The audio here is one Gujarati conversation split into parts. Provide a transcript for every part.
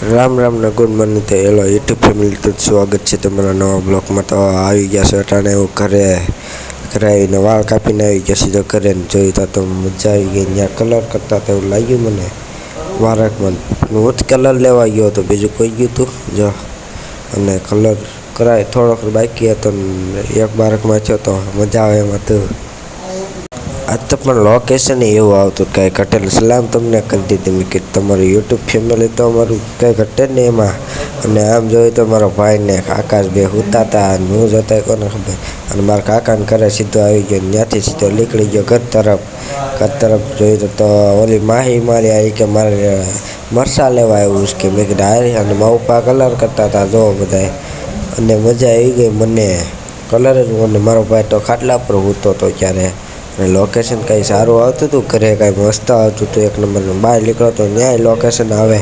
રામ રામ ને ગુડ મોર્નિંગ તો હેલો, યુટ્યુબ ફેમિલી તો સ્વાગત છે તમારા નવા બ્લોગમાં. તો આવી ગયા છે અટાણે હું ઘરે ઘરે આવીને વાળ કાપીને આવી ગયા સીધો ઘરે જોયું તો મજા આવી ગઈ. ત્યાં કલર કરતા તો એવું લાગ્યું મને વારકમાં હું જ કલર લેવા ગયો હતો, બીજું કોઈ ગયું હતું જો. અને કલર કરાય થોડોક બાકી હતો એક બારકમાં થયો તો મજા આવે એમ હતું. આજ તો પણ લોકેશન એવું આવતું કાંઈ ઘટેલ સલામ તમને કરી દીધી મેં કે તમારું યુટ્યુબ ફેમિલી તો અમારું કંઈ ઘટે જ નહીં એમાં. અને આમ જોયું તો મારો ભાઈને આકાશ બે હુતા હતા અને હું જોતા કોને ખબર. અને મારા કાકાને ઘરે સીધો આવી ગયો ત્યાંથી સીધો નીકળી ગયો ઘર તરફ. ઘર તરફ જોયું તો ઓલી માહી મારી આવી કે મારે મરસા લેવા આવ્યું કે મેં કીધું હારી અને માઉપા કલર કરતા હતા જો બધાય. અને મજા આવી ગઈ મને. કલર જ મને, મારો ભાઈ તો ખાટલા પર હૂતો હતો ત્યારે અને લોકેશન કંઈ સારું આવતું હતું? ઘરે કાંઈ મસ્ત આવતું હતું? એક નંબર બહાર નીકળો તો ન્યાય લોકેશન આવે.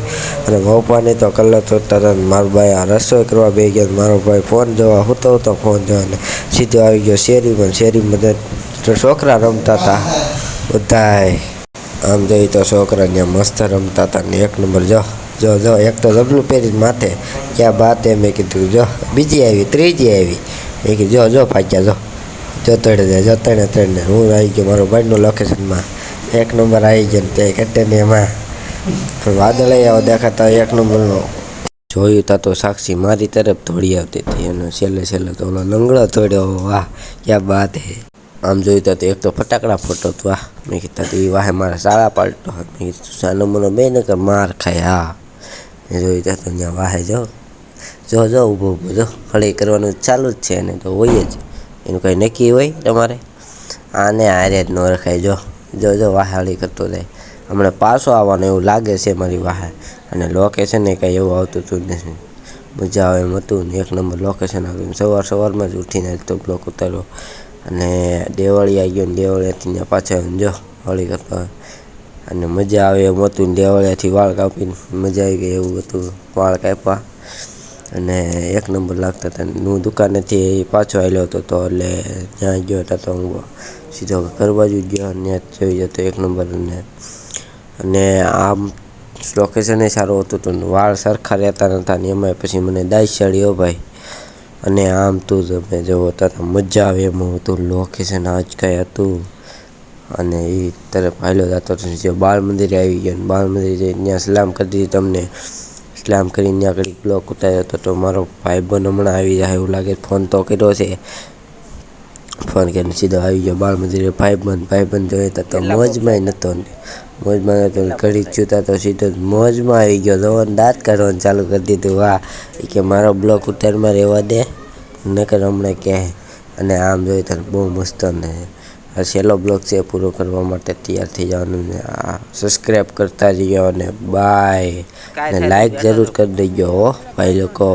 અને પપ્પાની તો કલર તો તરત મારો ભાઈ આ રસોઈ કરવા બે ગયા મારો ભાઈ ફોન જોવા હૂતો હતો ફોન જોવા ને સીધો આવી ગયો શેરીમાં શેરીમાં છોકરા રમતા હતા. બધાય. આમ જોઈ તો છોકરા ત્યાં મસ્ત રમતા હતા ને એક નંબર જો જો જો, એક તો જબલું પહેરીને માથે. ક્યાં બાત એ મેં કીધું, જો, બીજી આવી, ત્રીજી આવી. મેં કીધું, જો જો ભાગ્યા જો. જો તળે જાય જો તણે તણે હું આવી ગયો મારો ભાઈનું લોકેશનમાં એક નંબર આવી ગયો તે કટે ને એમાં. વાદળ આવો દેખાતા એક નંબરનો જોયું તા તો સાક્ષી મારી તરફ દોડી આવતી હતી. અને છેલ્લે છેલ્લે તો ઓલો લંગડો તોડ્યો. વાહ, ક્યાં બાત હે. આમ જોયું તા એક તો ફટાકડા ફોટો તો વાહ. મેં કીધા એ વાહે મારા શાળા પાલટો મેં કીધું સાનો મને બે નકર માર ખાય. હા. મેં જોયું તા ત્યાં વાહે જો. જો જો, ઊભો ઊભો જો. હળી કરવાનું ચાલુ જ છે એને તો હોય જ. એનું કંઈ નક્કી હોય તમારે? આને હારે જ ન રખાય. જો જો જો, વાહાળી હળી કરતો જાય. હમણાં પાછો આવવાનો એવું લાગે છે મારી વાહે. અને લોકેશન એ કાંઈ એવું આવતું હતું નથી. મજા આવે એમ હતું ને એક નંબર લોકેશન આવ્યું સવાર સવારમાં જ ઉઠીને તો બ્લોક ઉતાર્યો. અને દેવાળી આવી ગયો ને દેવાળીયાથી ત્યાં જો હળી કરતો અને મજા આવે એમ હતું ને દેવાળીયાથી વાળ કાપીને મજા આવી ગઈ એવું હતું. વાળ કાપ્યા. અને એક નંબર લાગતા હતા. હું દુકાનેથી પાછો આવેલો હતો તો એટલે ત્યાં ગયો હતો તો હું સીધો ઘર બાજુ ગયો અને જોઈ જતો એક નંબર અને અને આમ લોકેશન સારું હતું તો વાળ સરખા રહેતા નહોતા ને એમાંય પછી મને દાઈ ચડ્યો ભાઈ. અને આમ તું તમે જોવો હતા મજા આવે એમ હતું. લોકેશન આજ કાંઈ હતું. અને એ તરફ હાલ્યો જતો જે બાળ મંદિરે આવી ગયો બાળ મંદિરે ત્યાં સલામ કરી દીધી તમને. સલામ કરીને આગળ બ્લોક ઉતાર્યો હતો તો મારો ભાઈબંધ હમણાં આવી જાય એવું લાગે ફોન તો કર્યો છે. ફોન કરીને સીધો આવી ગયો. બાળ મંદિરે ભાઈબંધ ભાઈબંધ જોઈએ તો મોજમાં નહોતો. મોજમાં નહોતો. ઘડી ચૂતા તો સીધો મોજમાં આવી ગયો. જવાનું દાંત કાઢવાનું ચાલુ કરી દીધું. વાહ. એ કે મારો બ્લોક ઉતારમાં રહેવા દે. નકર હમણાં કહે અને આમ જોઈએ તો બહુ મસ્ત ને છેલ્લો બ્લોગ છે પૂરો કરવા માટે તૈયાર થઈ જવાનું ને આ સબસ્ક્રાઈબ કરતા રહ્યો અને બાય ને લાઈક જરૂર કરી દેજો હો ભાઈ લોકો.